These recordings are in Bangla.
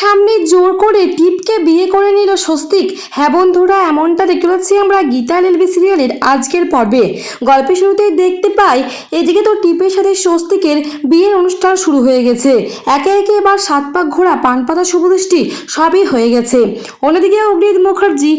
সামনে জোর করে টিপকে বিয়ে করে নিল স্বস্তিক। হ্যাঁ বন্ধুরা, এমনটা দেখতে পাচ্ছি আমরা গীতা এলবি সিরিয়ালের আজকের পর্বে। গল্পের শুরুতেই দেখতে পাই, এদিকে তো টিপের সাথে স্বস্তিকের বিয়ের অনুষ্ঠান শুরু হয়ে গেছে। একে একে এবার সাত পাক ঘোড়া, পান পাতা, শুভদৃষ্টি সবই হয়ে গেছে। অন্যদিকে অগ্নিত মুখার্জি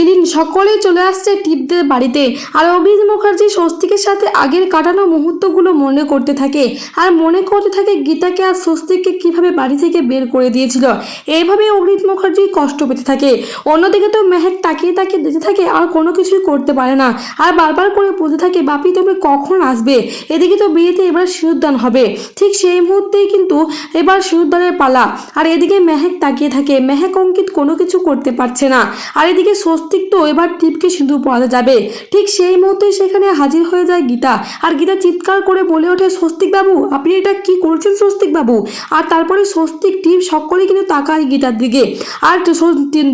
ইলিন সকলেই চলে আসছে টিপদের বাড়িতে। আর অগ্নিত মুখার্জি স্বস্তিকের সাথে আগের কাটানো মুহূর্তগুলো মনে করতে থাকে। আর মনে করতে থাকে গীতাকে আর স্বস্তিককে কীভাবে বাড়ি থেকে বের করে দিয়েছিল। এইভাবে অগ্নিত মুখার্জি কষ্ট পেতে থাকে। অন্যদিকে তো মেহেক তাকিয়ে তাকিয়ে দেখতে থাকে, আর কোনো কিছুই করতে পারে না। আর বারবার করে বলতে থাকে, বাপি, তুমি কখন আসবে? এদিকে তো বিয়েতে এবার সিঁদুরদান হবে। ঠিক সেই মুহূর্তেই কিন্তু এবার সিঁদুরদানের পালা। আর এদিকে মেহেক তাকিয়ে থাকে, মেহেক অঙ্কিত কোনো কিছু করতে পারছে না। আর এদিকে স্বস্তিক তো এবার টিপকে সিঁদুর পড়াতে যাবে। ঠিক সেই মুহূর্তে সেখানে হাজির হয়ে যায় গীতা। আর গীতা চিৎকার করে বলে ওঠে, স্বস্তিক বাবু, আপনি এটা কি করছেন স্বস্তিক বাবু? আর তারপরে স্বস্তিক টিপ সকলে কিন্তু তাকায় গীতার দিকে। আর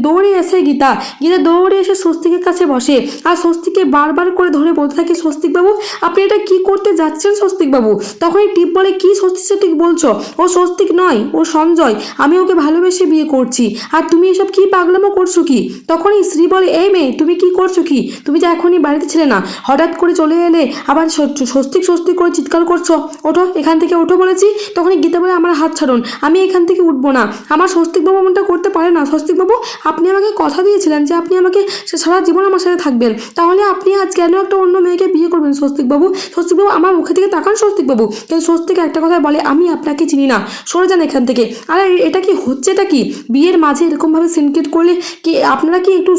দৌড়ে এসে গীতা গীতা দৌড়ে এসে স্বস্তিকের কাছে বসে। আর স্বস্তিকে বারবার করে ধরে বলতে থাকে স্বস্তিক বাবু আপনি এটা কি করতে যাচ্ছেন স্বস্তিক বাবু তখনই টিপ বলে, কি স্বস্তিক স্বস্তিক বলছো? ও স্বস্তিক নয়, ও সঞ্জয়। আমি ওকে ভালোবেসে বিয়ে করছি। আর তুমি এসব কি পাগলামো করছ কি? তখনই শ্রী বলে, এই মেয়ে, তুমি কি করছ কি? তুমি তো এখনই বাড়িতে ছিলে না। হঠাৎ করে চলে এলে আবার স্বস্তিক স্বস্তিক করে চিৎকার করছ। ওঠো, এখান থেকে ওঠো বলেছি। তখনই গীতা বলে, আমার হাত ছাড়ুন, আমি এখান থেকে উঠবো না। আমার স্বস্তিকবাবু এমনটা করতে পারে না। স্বস্তিকবাবু আপনি আমাকে কথা দিয়েছিলেন যে আপনি আমাকে সারা জীবন আমার সাথে থাকবেন। তাহলে আপনি আজ কেন একটা অন্য মেয়েকে বিয়ে করবেন স্বস্তিকবাবু স্বস্তিকবাবু আমার মুখে থেকে তাকান স্বস্তিকবাবু কিন্তু স্বস্তিক একটা কথা বলে, আমি আপনাকে চিনি না। সরে যান এখান থেকে। আরে, এটা কি হচ্ছে, এটা কি? বিয়ের মাঝে এরকমভাবে সিনক্রেট করলে কি আপনারা কি একটু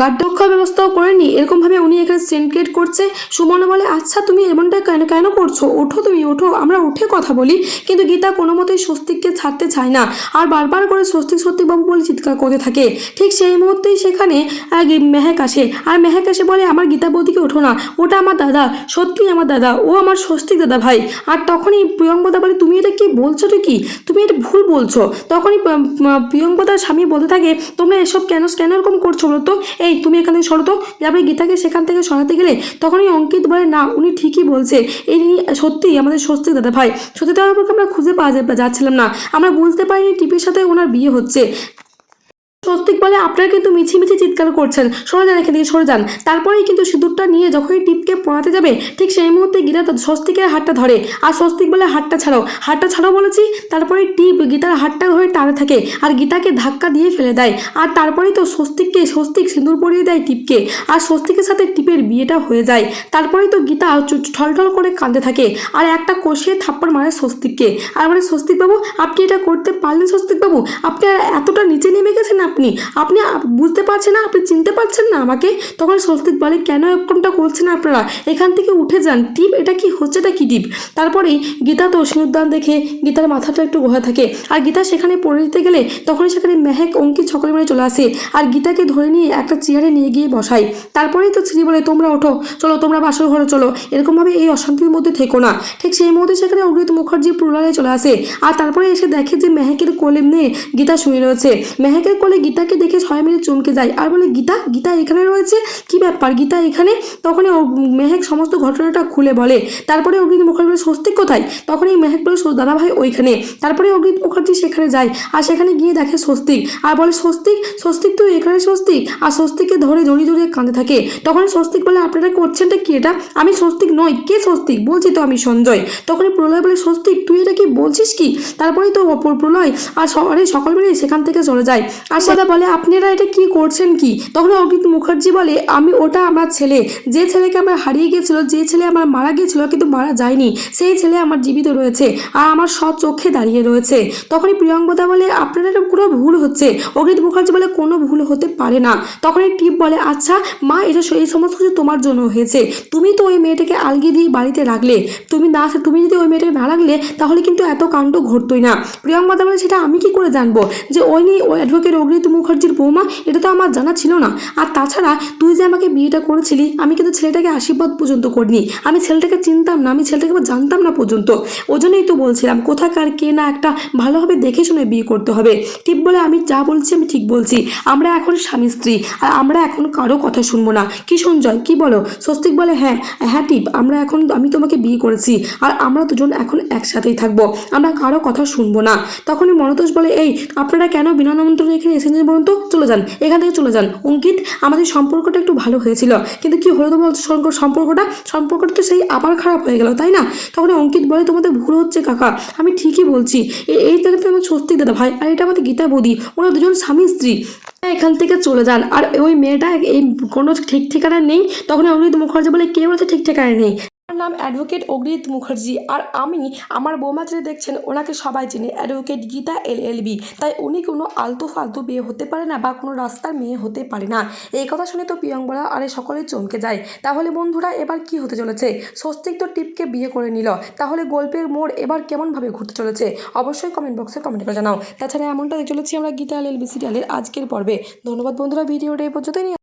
গার্ডরক্ষা ব্যবস্থাও করেননি? এরকমভাবে উনি এখানে সিনক্রেট করছে। সুমনা বলে আচ্ছা তুমি এমনটা কেন কেন করছ? ওঠো তুমি, ওঠো। আমরা উঠে কথা বলি। কিন্তু গীতা কোনো মতেই স্বস্তিককে ছাড়তে চায় না। আর বারবার করে স্বস্তিক স্বস্তিকবাবু বলে চিৎকার করতে থাকে। ঠিক সেই মুহূর্তেই সেখানে মেহেক আসে। আর মেহেক এসে বলে, আমার গীতা বৌদিকে ওঠো না। ওটা আমার দাদা। সত্যি আমার দাদা। ও আমার স্বস্তিক দাদা ভাই। আর তখনই প্রিয়ঙ্কদা বলে, তুমি এটা কি বলছো কি তুমি এটা ভুল বলছো। তখনই প্রিয়ঙ্কদার স্বামী বলতে থাকে, তোমরা এসব কেন কেন এরকম করছ বলো তো? এই, তুমি এখান থেকে সরো তো। তারপরে গীতাকে সেখান থেকে সরাতে গেলে তখনই অঙ্কিত বলে, না, উনি ঠিকই বলছে। এই নিয়ে সত্যি আমাদের স্বস্তিক দাদা ভাই। সত্যি দাদা আমরা খুঁজে পাওয়া যাচ্ছিলাম না? আমরা বুঝতে পারিনি টিপির সাথে ওনার বিয়ে হচ্ছে। স্বস্তিক বলে আপনারা কিন্তু মিছিমিছি চিৎকার করছেন। সরে যান এখান থেকে, সরে যান। তারপরেই কিন্তু সিঁদুরটা নিয়ে যখনই টিপকে পড়াতে যাবে, ঠিক সেই মুহূর্তে গীতা স্বস্তিকের হাতটা ধরে। আর স্বস্তিক বলে হাতটা ছাড়াও। হাতটা ছাড়াও বলেছি, তারপরে টিপ গীতার হাতটা ধরে টানে থাকে আর গীতাকে ধাক্কা দিয়ে ফেলে দেয়। আর তারপরেই তো স্বস্তিককে স্বস্তিক সিঁদুর পরিয়ে দেয় টিপকে। আর স্বস্তিকের সাথে টিপের বিয়েটা হয়ে যায়। তারপরেই তো গীতা ঠলঠল করে কাঁদতে থাকে। আর একটা কষিয়ে থাপ্পড় মারে স্বস্তিককে। আর মানে স্বস্তিকবাবু, আপনি এটা করতে পারলেন স্বস্তিকবাবু? আপনি এতটা নিচে নেমে গেছেন, আপনি আপনি? আপনি বুঝতে পারছেন না? আপনি চিনতে পারছেন না আমাকে? তখন স্বস্তিক বলে, কেন এরকমটা করছেন আপনারা? এখান থেকে উঠে যান। টিপ, এটা কি? হচ্ছে এটা কি টিপ? তারপরেই গীতা তো সিঁদুরদান দেখে গীতার মাথাটা একটু গোহা থাকে। আর গীতা সেখানে পড়ে দিতে গেলে তখনই সেখানে মেহেক, অঙ্কিত সকলে মিলে চলে আসে। আর গীতাকে ধরে নিয়ে একটা চেয়ারে নিয়ে গিয়ে বসায়। তারপরেই তো শ্রী বলে, তোমরা ওঠো, চলো, তোমরা বাসর ঘরে চলো। এরকমভাবে এই অশান্তির মধ্যে থেকো না। ঠিক সেই মুহূর্তে সেখানে অগ্রিত মুখার্জি পুরুলারে চলে আসে। আর তারপরে এসে দেখে যে মেহেকের কোলে নিয়ে গীতা শুয়ে রয়েছে। মেহেকের কোলে গীতাকে দেখে সবাই মিলে চমকে যায়। আর বলে, গীতা গীতা এখানে রয়েছে? কি ব্যাপার? গীতা এখানে? তখনই মেহেক সমস্ত ঘটনাটা খুলে বলে। তারপরে অগ্রিত মুখার্জি বলে, স্বস্তিক কোথায়? তখনই মেহেক বলে দাদা ভাই ওইখানে। তারপরে অগ্রিত মুখার্জি সেখানে যায় আর সেখানে গিয়ে দেখে স্বস্তিক। আর বলে, স্বস্তিক? স্বস্তিক তুই এখানে স্বস্তিক? আর স্বস্তিককে ধরে জড়িয়ে জড়িয়ে কাঁদে থাকে। তখন স্বস্তিক বলে, আপনারা করছেনটা কি এটা? আমি স্বস্তিক নই। কে স্বস্তিক? বলছি তো আমি সঞ্জয়। তখনই প্রলয় বলে, স্বস্তিক, তুই এটা কি বলছিস কি? তারপরেই তো প্র- প্রলয় আর সবারই সকল মিলে সেখান থেকে চলে যায়। আর সেটা বলে, আপনারা এটা কি করছেন কি? তখন অগ্রিত মুখার্জি বলে, আমি ওটা আমার ছেলে। যে ছেলেকে আমার হারিয়ে গিয়েছিল, যে ছেলে আমার মারা গিয়েছিল কিন্তু মারা যায়নি, সেই ছেলে আমার জীবিত রয়েছে আর আমার সৎ চোখে দাঁড়িয়ে রয়েছে। তখনই প্রিয়ঙ্কদা বলে, আপনার এটা কোনো ভুল হচ্ছে। অগ্রিত মুখার্জি বলে, কোনো ভুল হতে পারে না। তখনই টিপ বলে আচ্ছা মা, এটা এই সমস্ত কিছু তোমার জন্য হয়েছে। তুমি তো ওই মেয়েটাকে আলগি দিয়ে বাড়িতে রাখলে। তুমি না, তুমি যদি ওই মেয়েটাকে না রাখলে, তাহলে কিন্তু এত কাণ্ড ঘটতোই না। প্রিয়ঙ্কদা বলে, সেটা আমি কি করে জানব? যে ওই নিয়ে, ওই অ্যাডভোকেট অগ্রিত অগ্নিত মুখার্জির বৌমা, এটা তো আমার জানা ছিল না। আর তাছাড়া তুই যে আমাকে বিয়েটা করেছিলি, আমি কিন্তু ছেলেটাকে আশীর্বাদ পর্যন্ত করিনি। আমি ছেলেটাকে চিনতাম না, আমি ছেলেটাকে জানতাম না পর্যন্ত। ওই জন্যই তো বলছিলাম, কোথাকার, কে না একটা ভালোভাবে দেখে শুনে বিয়ে করতে হবে। ঠিক বলে আমি যা বলছি, আমি ঠিক বলছি। আমরা এখন স্বামী স্ত্রী, আর আমরা এখন কারও কথা শুনব না। কি সঞ্জয়, কি বলো? স্বস্তিক বলে হ্যাঁ হ্যাঁ টিপ, আমরা এখন, আমি তোমাকে বিয়ে করেছি, আর আমরা দুজন এখন একসাথেই থাকব। আমরা কারও কথা শুনব না। তখনই মনতোষ বলে, এই, আপনারা কেন বিনা নিমন্ত্রণে এখানে এসেছেন বলুন তো চলে যান, এখান থেকে চলে যান। অঙ্কিত, আমাদের সম্পর্কটা একটু ভালো হয়েছিল, কিন্তু কি হলো তো বলছো সম্পর্কটা? সম্পর্কটা তো সেই আবার খারাপ হয়ে গেল, তাই না? তখন অঙ্কিত বলে, তোমাদের ভুল হচ্ছে কাকা, আমি ঠিকই বলছি। এই জায়গাতে আমার স্বস্তিক দাদা ভাই, আর এটা আমাদের গীতা বৌদি ওরা দুজন স্বামী স্ত্রী। এখান থেকে চলে যান, আর ওই মেয়েটা এই কোনো ঠিক ঠিকানা নেই। তখন অগ্নিত মুখার্জি বলে, কে বলেছে ঠিক ঠিকানা নেই? নাম অ্যাডভোকেট অগ্নিত মুখার্জি। আর আমি, আমার বৌমা যিনি দেখছেন, ওনাকে সবাই চেনে। Advocate Geeta L L B. তাই উনি কোনো আলতু ফালতু বিয়ে হতে পারে না বা কোনো রাস্তার মেয়ে হতে পারে না। এই কথা শুনে তো প্রিয়ঙ্বরা আরে সকলে চমকে যায়। তাহলে বন্ধুরা, এবার কি হতে চলেছে? স্বস্তিক তো টিপকে বিয়ে করে নিল। তাহলে গল্পের মোড় এবার কেমনভাবে ঘুরতে চলেছে? অবশ্যই কমেন্ট বক্সে কমেন্ট করে জানাও। তাছাড়া এমনটা চলেছি আমরা গীতা এল এল বি সিরিয়ালের আজকের পর্বে। ধন্যবাদ বন্ধুরা, ভিডিওটা এই পর্যন্তই